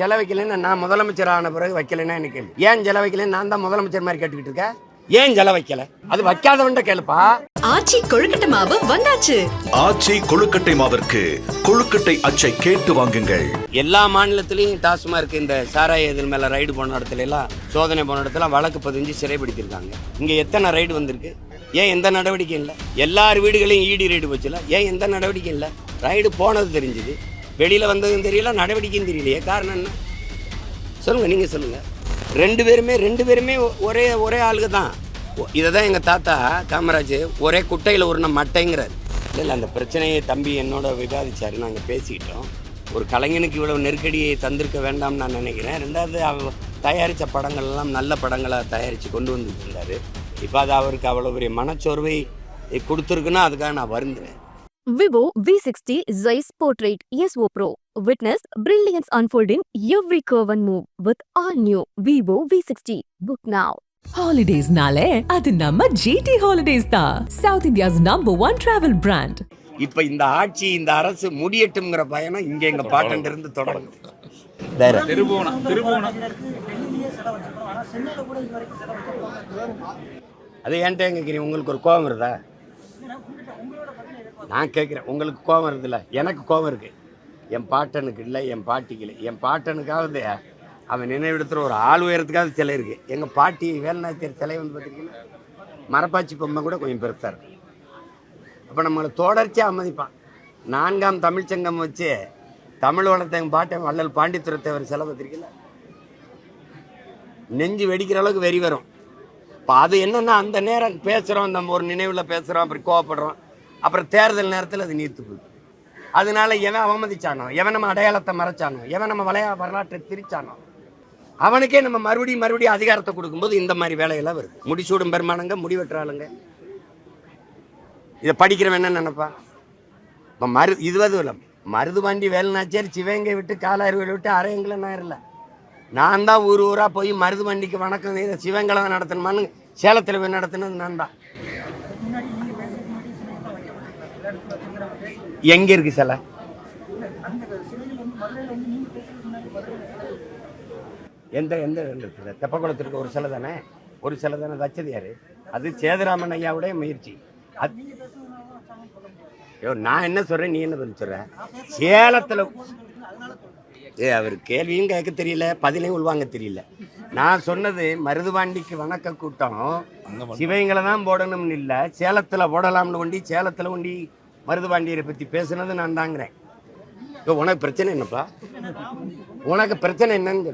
செலவைக்கலைன்னு நான் முதலமைச்சர் ஆன பிறகு வைக்கலைன்னா எனக்கு கேள்வி? ஏன் செலவைக்கலைன்னு நான் தான் முதலமைச்சர் மாதிரி கேட்டுக்கிட்டு இருக்கேன்? ஏன் செலவைக்கல? அது வைக்காதவன்ட்ட கேளுப்பா. ஆச்சி கொழுக்கட்டை மாவு வந்தாச்சு. ஆச்சி கொழுக்கட்டை மாவிற்கு கொழுக்கட்டை அச்சை கேட்டு வாங்குங்கள். எல்லா மாநிலத்திலையும் டாஸ்மார்க் இந்த சாராய இதில் மேலே ரைடு போன இடத்துல எல்லாம் சோதனை போன இடத்துல வழக்கு பதிஞ்சு சிறைப்படுத்தியிருக்காங்க இங்கே எத்தனை ரைடு வந்திருக்கு? ஏன் எந்த நடவடிக்கையும் இல்லை? எல்லார் வீடுகளையும் ஈடி ரைடு போச்சுல? ஏன் எந்த நடவடிக்கையும் இல்லை? ரைடு போனது தெரிஞ்சுது. வெளியில் வந்ததும் தெரியல நடவடிக்கையும் தெரியலையே. காரணம் என்ன? சொல்லுங்கள் நீங்கள் சொல்லுங்கள் ரெண்டு பேருமே ரெண்டு பேருமே ஒரே ஒரே ஆளுக தான். இதை தான் எங்கள் தாத்தா காமராஜ் ஒரே குட்டையில் உருண மட்டைங்கிறார். இல்லை இல்லை அந்த பிரச்சனையை தம்பி என்னோட விவாதிச்சார் நாங்கள் பேசிக்கிட்டோம். ஒரு கலைஞனுக்கு இவ்வளவு நெருக்கடியை தந்திருக்க வேண்டாம்னு நான் நினைக்கிறேன். ரெண்டாவது அவ தயாரித்த படங்கள்லாம் நல்ல படங்களை தயாரித்து கொண்டு வந்துட்டு இருந்தார். இப்போ அது அவருக்கு அவ்வளோ பெரிய மனச்சோர்வை கொடுத்துருக்குன்னா அதுக்காக நான் வருந்துறேன். Vivo V60 Zeiss Portrait ESO Pro. Witness brilliance unfold in every curve and move with all new Vivo V60. Book now. ஹாலிடேஸ்னாலே அது நம்ம ஜிடி ஹாலிடேஸ் தான். South India's number one travel brand இப்போ இந்த ஆட்சி இந்த அரசு முடியட்டும்ங்கிற பயணம் இங்கே எங்கள் பாட்டன் இருந்து தொடங்கும். வேற. திருபுவனம் திருபுவனம். அது ஏன்ட்ட கேட்குறீங்க உங்களுக்கு ஒரு கோபம் வருதா? நான் கேட்குறேன் உங்களுக்கு கோபம் இருக்குதுல்ல எனக்கு கோபம் இருக்குது என் பாட்டனுக்கு இல்லை என் பாட்டிக்கு இல்லை. என் பாட்டனுக்காவது அவன் நினைவிடத்துல ஒரு ஆள் உயரத்துக்காவது சிலை இருக்குது எங்கள் பாட்டி வேலநாச்சியர் சிலை வந்து பார்த்துருக்கீங்கன்னா மரப்பாச்சி பொம்மை கூட கொஞ்சம் பெருசாக இருக்கும். அப்போ நம்மளை தொடர்ச்சியாக அமதிப்பான் நான்காம் தமிழ்ச்சங்கம் வச்சு தமிழ் வளர்த்த எங்கள் பாட்டன் வள்ளல் பாண்டித்துரத்தேவர் சிலை பார்த்திருக்கீங்களா? நெஞ்சு வெடிக்கிற அளவுக்கு வெறி வரும். இப்போ அது என்னன்னா அந்த நேரம் பேசுகிறோம் நம்ம ஒரு நினைவில் பேசுகிறோம் அப்படி கோவப்படுறோம். அப்புறம் தேர்தல் நேரத்தில் அது நீர்த்து போகுது அதனால எவன் அவமதிச்சானோ எவன் நம்ம அடையாளத்தை மறைச்சானோ எவன் நம்ம வளைய வரலாற்றை திரிச்சானோ அவனுக்கே நம்ம மறுபடியும் மறுபடியும் அதிகாரத்தை கொடுக்கும்போது இந்த மாதிரி வேலையெல்லாம் வருது. முடிசூடும் பெருமானங்க முடிவெற்றாளுங்க இதை படிக்கிறவன் என்ன நினைப்பான் இப்போ மரு இதுவது இல்லை மருதுபாண்டி வேலுநாச்சியார் சிவங்கை விட்டு காலாறுகளை விட்டு அரையங்களை இல்லை நான் தான் ஊர் ஊராக போய் மருதுபாண்டிக்கு வணக்கம் சிவங்களை நடத்தணுமான்னு சேலத்தில் போய் நடத்தினது நான் தான். எங்கே இருக்கு சிலை? எந்த எந்த இடத்துல தெப்பக்குளத்திற்கு ஒரு சிலை தானே? ஒரு சிலை தானே? வச்சது யாரு அது சேதுராமன் ஐயாவுடைய முயற்சி. அது ஐயோ நான் என்ன சொல்றேன்? நீ என்ன பதில் சொல்ற? சேலத்துல ஏ அவர் கேள்வியும் கேட்க தெரியல பதிலையும் உள்வாங்க தெரியல. நான் சொன்னது மருதுபாண்டிக்கு வணக்க கூட்டம். சிவங்களை தான் போடணும்னு இல்லை சேலத்துல போடலாம்னு ஒண்டி சேலத்துல ஒண்டி மருதுபாண்டியரை பத்தி பேசுனது நான் தாங்கிறேன். இப்போ உனக்கு பிரச்சனை என்னப்பா? உனக்கு பிரச்சனை என்னன்னு.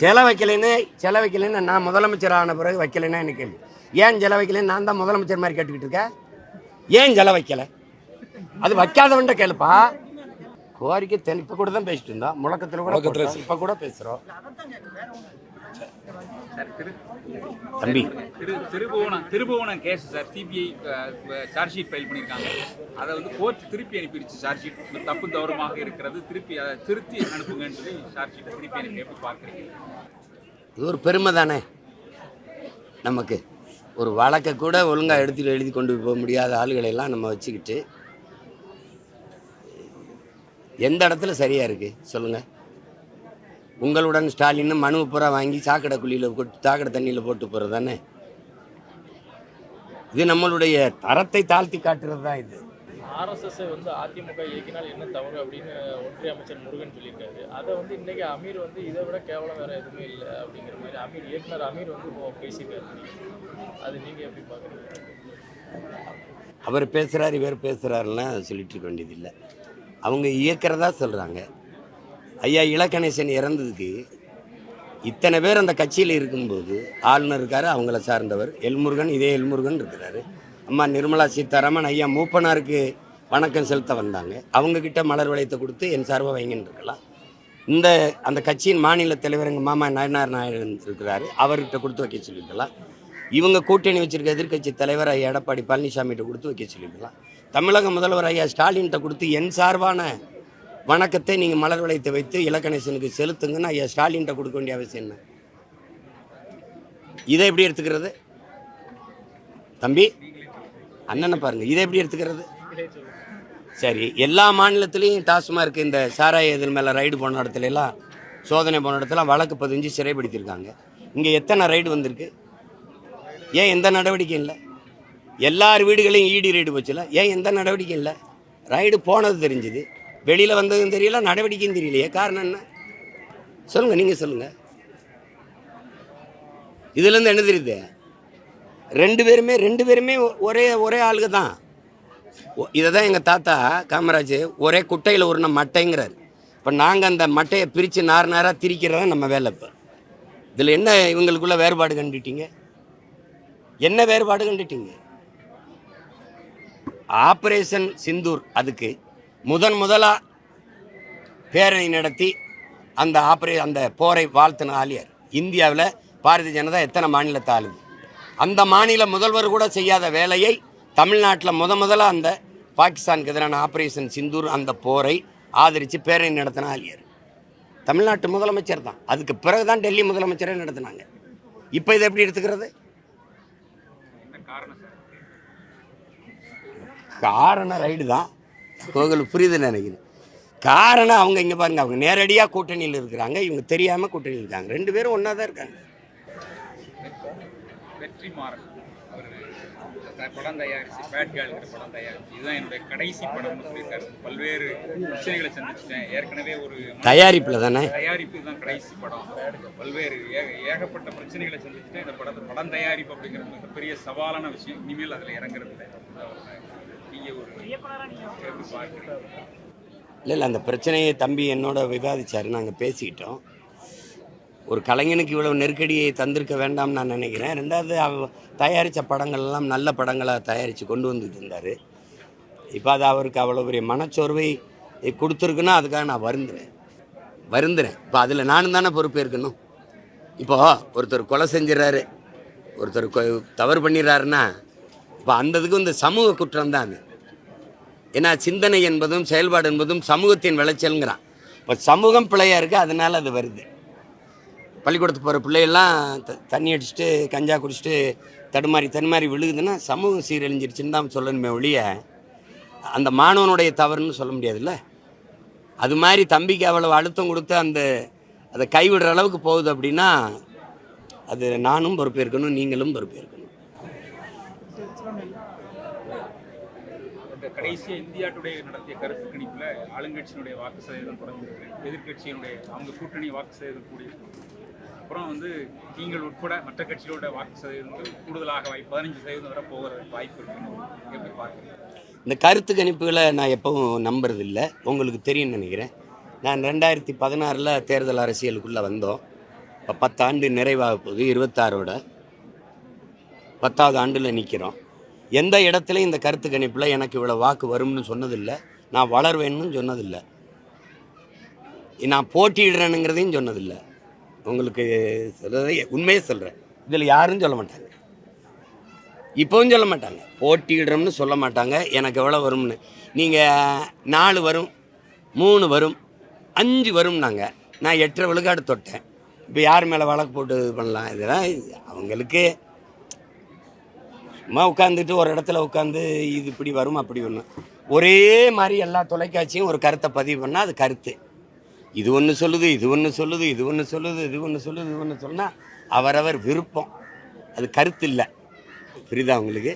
சிலை வைக்கலைன்னு சிலை வைக்கலைன்னு நான் முதலமைச்சர் ஆன பிறகு வைக்கலைன்னா எனக்கு கேள்வி? ஏன் சிலை வைக்கலைன்னு நான் தான் முதலமைச்சர் மாதிரி கேட்டுக்கிட்டு இருக்கேன்? ஏன் சிலை வைக்கல? அது வைக்காதவன்ட்ட கேளுப்பா. கோரிக்கை தென் இப்போ கூட தான் பேசிட்டு இருந்தோம். முழக்கத்தில் கூட. இப்ப கூட பேசுறோம். தம்பி. Thiru Thirubuvanam Thirubuvanam case sir CBI charge sheet file பண்ணியிருக்காங்க அதை வந்து கோர்ட் திருப்பி அனுப்பிடுச்சு சார்ஜ் ஷீட் தப்பு தவறுமாக இருக்கிறது. திருப்பி அதை திருத்தி அனுப்புங்கன்னு சொல்லி சார்ஜ் ஷீட்டை திருப்பி அனுப்பி எப்படி பார்க்குறீங்க? இது ஒரு பெருமை தானே? நமக்கு. ஒரு வழக்கை கூட ஒழுங்காக எடுத்துட்டு எழுதி கொண்டு போக முடியாத ஆளுகளை எல்லாம் நம்ம வச்சுக்கிட்டு எந்த இடத்துல சரியா இருக்கு? சொல்லுங்க. உங்களுடன் ஸ்டாலின் மனு பூரா வாங்கி சாக்கடை குழியில் போட்டு சாக்கடை தண்ணியில் போட்டு போகிறது தானே? இது நம்மளுடைய தரத்தை தாழ்த்தி காட்டுறது தான் இது. ஆர்எஸ்எஸ் வந்து அதிமுக இயக்கினால் என்ன தவறு அப்படின்னு ஒன்றிய அமைச்சர் முருகன் சொல்லியிருக்காரு. அதை வந்து இன்னைக்கு அமீர் வந்து இதை விட கேவலம் வேற எதுவுமே இல்லை அப்படிங்கிற மாதிரி அமீர் இயக்குனர் அமீர் வந்து பேசியிருக்காரு. அது நீங்க எப்படி பாக்குறீங்க அவர் பேசுகிறார் இவர் பேசுகிறாருலாம் சொல்லிட்டு இருக்க வேண்டியதில்லை. அவங்க இயக்கிறதா சொல்கிறாங்க ஐயா இலக்கணேசன் இறந்ததுக்கு இத்தனை பேர் அந்த கட்சியில் இருக்கும்போது ஆளுநர் இருக்கார் அவங்கள சார்ந்தவர். எல்முருகன் இதே எல்முருகன் இருக்கிறாரு. அம்மா நிர்மலா சீதாராமன் ஐயா மூப்பனாருக்கு வணக்கம் செலுத்த வந்தாங்க. அவங்கக்கிட்ட மலர் வளையத்தை கொடுத்து என் சார்பாக வைங்கன்னு இருக்கலாம். இந்த அந்த கட்சியின் மாநில தலைவர் எங்கள் மாமா நயனார் நாயகன் இருக்கிறாரு. அவர்கிட்ட கொடுத்து வைக்க சொல்லியிருக்கலாம். இவங்க கூட்டணி வச்சிருக்க எதிர்க்கட்சி தலைவர் ஐயா எடப்பாடி பழனிசாமிகிட்ட கொடுத்து வைக்க சொல்லியிருக்கலாம். தமிழக முதல்வர் ஐயா ஸ்டாலின்கிட்ட கொடுத்து என் சார்பான வணக்கத்தை நீங்கள் மலர் வளைத்து வைத்து இலக்கணேசனுக்கு செலுத்துங்கன்னு ஐயா ஸ்டாலின்கிட்ட கொடுக்க வேண்டிய அவசியம் என்ன? இதை எப்படி எடுத்துக்கிறது? தம்பி அண்ணனை பாருங்க இதை எப்படி எடுத்துக்கிறது? சரி எல்லா மாநிலத்திலையும் டாஸ்மார்க் இந்த சாராய இதில் மேலே ரைடு போன இடத்துல எல்லாம் சோதனை போன இடத்துல வழக்கு பதிஞ்சு சிறைப்படுத்தியிருக்காங்க இங்கே எத்தனை ரைடு வந்திருக்கு? ஏன் எந்த நடவடிக்கையும் இல்லை? எல்லார் வீடுகளையும் ஈடி ரைடு போச்சுல? ஏன் எந்த நடவடிக்கையும் இல்லை? ரைடு போனது தெரிஞ்சுது. வெளியில் வந்ததும் தெரியல நடவடிக்கையும் தெரியலையே. காரணம் என்ன? சொல்லுங்கள் நீங்கள் சொல்லுங்கள் இதுலேருந்து என்ன தெரியுது? ரெண்டு பேருமே ரெண்டு பேருமே ஒரே ஒரே ஆளுக தான். இதை தான் எங்கள் தாத்தா காமராஜ் ஒரே குட்டையில் உருண மட்டைங்கிறார். இப்போ நாங்கள் அந்த மட்டையை பிரித்து நார் நாராக திரிக்கிறதா நம்ம வேலை இப்போ. இதில் என்ன இவங்களுக்குள்ள வேறுபாடு கண்டுட்டீங்க? என்ன வேறுபாடு கண்டுட்டீங்க? ஆப்ரேஷன் சிந்தூர் அதுக்கு முதன் முதலாக பேரணி நடத்தி அந்த ஆப்ரே அந்த போரை வாழ்த்தின ஆலியார். இந்தியாவில் பாரதிய ஜனதா எத்தனை மாநிலத்தை ஆளுது அந்த மாநில முதல்வர் கூட செய்யாத வேலையை தமிழ்நாட்டில் முத முதல்ல அந்த பாகிஸ்தானுக்கு எதிரான ஆப்ரேஷன் சிந்தூர் அந்த போரை ஆதரித்து பேரணி நடத்தின ஆலியார். தமிழ்நாட்டு முதலமைச்சர் தான். அதுக்கு பிறகு தான் டெல்லி முதலமைச்சரே நடத்தினாங்க. இப்போ இதை எப்படி எடுத்துக்கிறது? காரணம் ரைடு தான். உங்களுக்கு புரியுதுன்னு நினைக்கிறேன். காரணம் அவங்க இங்கே பாருங்க அவங்க நேரடியாக கூட்டணியில் இருக்கிறாங்க இவங்க தெரியாமல் கூட்டணியில் இருக்காங்க. ரெண்டு பேரும் ஒன்றா தான் இருக்காங்க. வெற்றி மாறன் அவர் படம் தயாரிச்சு பேட் கேர்ள்ங்கிற படம் தயாரிச்சு இதுதான் என்னுடைய கடைசி படம்னு சொல்லியிருக்காரு. பல்வேறு பிரச்சனைகளை சந்திச்சிட்டேன். ஏற்கனவே ஒரு தயாரிப்பில் தானே? தயாரிப்பு தான் கடைசி படம். பல்வேறு ஏக- ஏகப்பட்ட பிரச்சனைகளை சந்திச்சுட்டேன். இந்த படத்தை படம் தயாரிப்பு அப்படிங்கிறது மிகப்பெரிய சவாலான விஷயம். இனிமேல் அதில் இறங்குறது இல்லை இல்லை அந்த பிரச்சனையை தம்பி என்னோட விவாதிச்சார். நாங்கள் பேசிக்கிட்டோம். ஒரு கலைஞனுக்கு இவ்வளோ நெருக்கடியை தந்திருக்க வேண்டாம்னு நான் நினைக்கிறேன். ரெண்டாவது அவ தயாரித்த படங்கள்லாம் நல்ல படங்களாக தயாரித்து கொண்டு வந்துட்டு இருந்தார். இப்போ அது அவருக்கு அவ்வளோ பெரிய மனச்சோர்வை கொடுத்துருக்குன்னா அதுக்காக நான் வருந்துறேன். வருந்துறேன். இப்போ அதில் நானும் தானே பொறுப்பேற்கணும். இப்போ ஒருத்தர் கொலை செஞ்சிடறாரு ஒருத்தர் கொ- தவறு பண்ணிடுறாருன்னா இப்போ அந்த இந்த சமூக குற்றம் தான் அது. ஏன்னா சிந்தனை என்பதும் செயல்பாடு என்பதும் சமூகத்தின் விளைச்சல்ங்கிறான். இப்போ சமூகம் பிள்ளையாக இருக்குது அதனால் அது வருது. பள்ளிக்கூடத்துக்கு போகிற பிள்ளையெல்லாம் த தண்ணி அடிச்சுட்டு கஞ்சா குடிச்சிட்டு தடுமாறி தடுமாறி விழுகுதுன்னா சமூகம் சீரழிஞ்சிருச்சுன்னு தான் சொல்லணுமே ஒழிய அந்த மாணவனுடைய தவறுன்னு சொல்ல முடியாதுல்ல? அது மாதிரி தம்பிக்கு அவ்வளவு அழுத்தம் கொடுத்து அந்த அதை கைவிடுற அளவுக்கு போகுது அப்படின்னா அது நானும் பொறுப்பேற்கணும் நீங்களும் பொறுப்பேற்கணும். கடைசியாக இந்தியா டுடே நடத்திய கருத்து கணிப்பில் ஆளுங்கட்சியினுடைய வாக்கு சதவீதம் குறைஞ்சிருக்கு. எதிர்கட்சியினுடைய அவங்க கூட்டணி வாக்கு சதவீதம் கூடியிருக்கு. அப்புறம் வந்து நீங்கள் உட்பட மற்ற கட்சிகளோட வாக்கு சதவீதங்கள் கூடுதலாக வாய்ப்பு பதினஞ்சு சதவீதம் வரை போகிற வாய்ப்பு இருக்குன்னு எப்படி பார்க்குறீங்க? இந்த கருத்து கணிப்புகளை நான் எப்பவும் இல்லை உங்களுக்கு தெரியும்னு நினைக்கிறேன். நான் ரெண்டாயிரத்தி பதினாறில் தேர்தல் அரசியலுக்குள்ளே வந்தோம். இப்போ பத்தாண்டு நிறைவாக போகுது இருபத்தாறோட. பத்தாவது ஆண்டில் நிற்கிறோம் எந்த இடத்துலையும் இந்த கருத்து கணிப்பில் எனக்கு இவ்வளோ வாக்கு வரும்னு சொன்னதில்லை. நான் வளர்வேன்னு சொன்னதில்லை. நான் போட்டியிடுறேனுங்கிறதையும் சொன்னதில்லை. உங்களுக்கு சொல்கிறதை உண்மையே சொல்கிறேன் இதில் யாரும் சொல்ல மாட்டாங்க. இப்போவும் சொல்ல மாட்டாங்க. போட்டியிடுறோம்னு சொல்ல மாட்டாங்க. எனக்கு எவ்வளோ வரும்னு. நீங்கள் நாலு வரும் மூணு வரும் அஞ்சு வரும்னாங்க. நான் எட்டரை விழுக்காடு தொட்டேன். இப்போ யார் மேலே வழக்கு போட்டு இது பண்ணலாம்? இதெல்லாம் அவங்களுக்கு சும்மா உட்காந்துட்டு ஒரு இடத்துல உட்காந்து இது இப்படி வரும் அப்படி ஒன்று ஒரே மாதிரி எல்லா தொலைக்காட்சியும் ஒரு கருத்தை பதிவு பண்ணால் அது கருத்து. இது ஒன்று சொல்லுது இது ஒன்று சொல்லுது இது ஒன்று சொல்லுது இது ஒன்று சொல்லுது இது ஒன்று சொன்னால் அவரவர் விருப்பம். அது கருத்து இல்லை. புரியுதா உங்களுக்கு?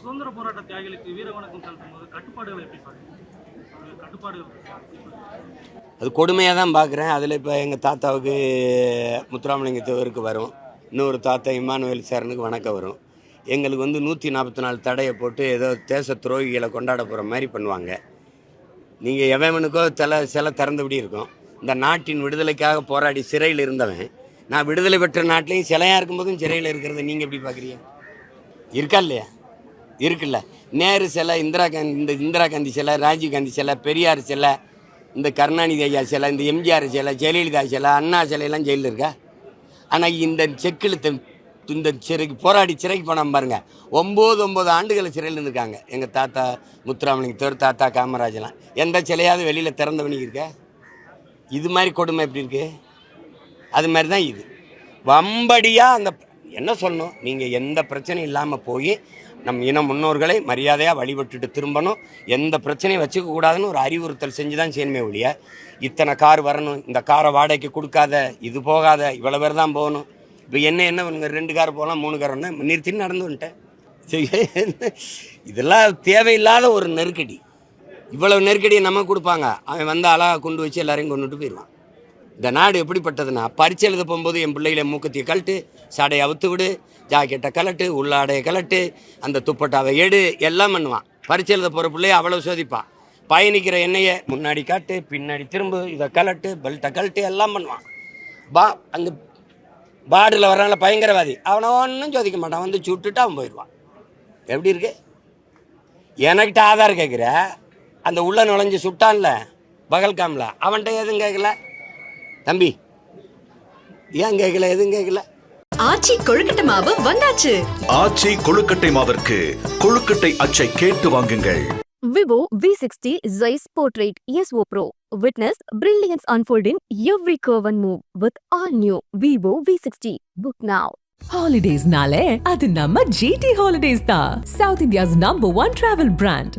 சுதந்திர போராட்ட தியாகிகளுக்கு வீர வணக்கம் செலுத்தும் போது கட்டுப்பாடுகள் எப்படி அது கொடுமையாக தான் பார்க்குறேன் அதில் இப்போ எங்கள் தாத்தாவுக்கு முத்துராமலிங்க தேவருக்கு வரும். இன்னொரு தாத்தா இமானுவேல் சேரனுக்கு வணக்கம் வரும். எங்களுக்கு வந்து நூற்றி நாற்பத்தி நாலு தடையை போட்டு ஏதோ தேச துரோகிகளை கொண்டாட போகிற மாதிரி பண்ணுவாங்க. நீங்கள் எவனுக்கோ சில சில திறந்தபடி இருக்கும். இந்த நாட்டின் விடுதலைக்காக போராடி சிறையில் இருந்தவன் நான் விடுதலை பெற்ற நாட்டிலையும் சிலையாக இருக்கும்போதும் சிறையில் இருக்கிறத நீங்கள் எப்படி பார்க்குறீங்க? இருக்கா இல்லையா? இருக்குல்ல. நேரு சிலை இந்திரா காந்தி இந்த இந்திரா காந்தி சிலை ராஜீவ்காந்தி சிலை பெரியார் சிலை இந்த கருணாநிதி ஐயா சிலை இந்த எம்ஜிஆர் சிலை ஜெயலலிதா சிலை அண்ணா சிலையெல்லாம் ஜெயிலில் இருக்கா? ஆனால் இந்த செக்கிழுத்த இந்த சிறைக்கு போராடி சிறைக்கு போனாம பாருங்க. ஒம்பது ஒம்பது ஆண்டுகள் சிறையில் இருந்திருக்காங்க. எங்கள் தாத்தா முத்துராமலிங்க தேர் தாத்தா காமராஜெலாம் எந்த சிலையாவது வெளியில் திறந்த பண்ணி இது மாதிரி கொடுமை எப்படி இருக்குது அது மாதிரி தான் இது. வம்படியாக அந்த என்ன சொல்லணும்? நீங்கள் எந்த பிரச்சனையும் இல்லாமல் போய் நம் இன முன்னோர்களை மரியாதையாக வழிபட்டுட்டு திரும்பணும். எந்த பிரச்சனையும் வச்சுக்கக்கூடாதுன்னு ஒரு அறிவுறுத்தல் செஞ்சு தான் செய்யணுமே ஒழிய இத்தனை கார் வரணும் இந்த காரை வாடகைக்கு கொடுக்காத இது போகாத இவ்வளோ பேர் தான் போகணும். இப்போ என்ன என்ன பண்ணுங்க ரெண்டு கார் போகலாம் மூணு கார் ஒன்று நிறுத்தின்னு நடந்து வந்துட்டேன். சரி, இதெல்லாம் தேவையில்லாத ஒரு நெருக்கடி. இவ்வளவு நெருக்கடியை நம்ம கொடுப்பாங்க. அவன் வந்து அழகாக கொண்டு வச்சு எல்லாரையும் கொண்டுட்டு போயிடுவான். இந்த நாடு எப்படிப்பட்டதுன்னா பரிச்சை எழுத போகும்போது என் பிள்ளைகளை மூக்கத்தியை கழட்டு சடையை அவுத்து விடு ஜாக்கெட்டை கலட்டு உள்ளாடையை கலட்டு அந்த துப்பட்டாவை எடு எல்லாம் பண்ணுவான். பரிச்சை எழுத போகிற பிள்ளைய அவ்வளோ சோதிப்பான். பயணிக்கிற எண்ணெயை முன்னாடி காட்டு பின்னாடி திரும்பு இதை கலட்டு பெல்ட்டை கழட்டு எல்லாம் பண்ணுவான். பா அந்த பாடில் வர்றாங்கள பயங்கரவாதி. அவனை ஒன்றும் சோதிக்க மாட்டான். வந்து சுட்டுட்டு அவன் போயிடுவான். எப்படி இருக்கு? எனக்கிட்ட ஆதார் கேட்குற அந்த உள்ள நுழைஞ்சு சுட்டான்ல பகல்காமில் அவன்கிட்ட எதுவும் கேட்கல தம்பி ஏன் கேட்கல எதுவும் கேட்கல ஆச்சி கொழுக்கட்டை மாவு வந்தாச்சு. ஆச்சி கொழுக்கட்டை மாவிற்கு கொழுக்கட்டை அச்சை கேட்டு வாங்குங்கள். Vivo V60 Zeiss Portrait ESO Pro. Witness brilliance unfolding every curve and move with all-new Vivo V60. Book now. Holidays nale, adu ನಮ್ಮ GT Holidays ta, South India's number one travel brand.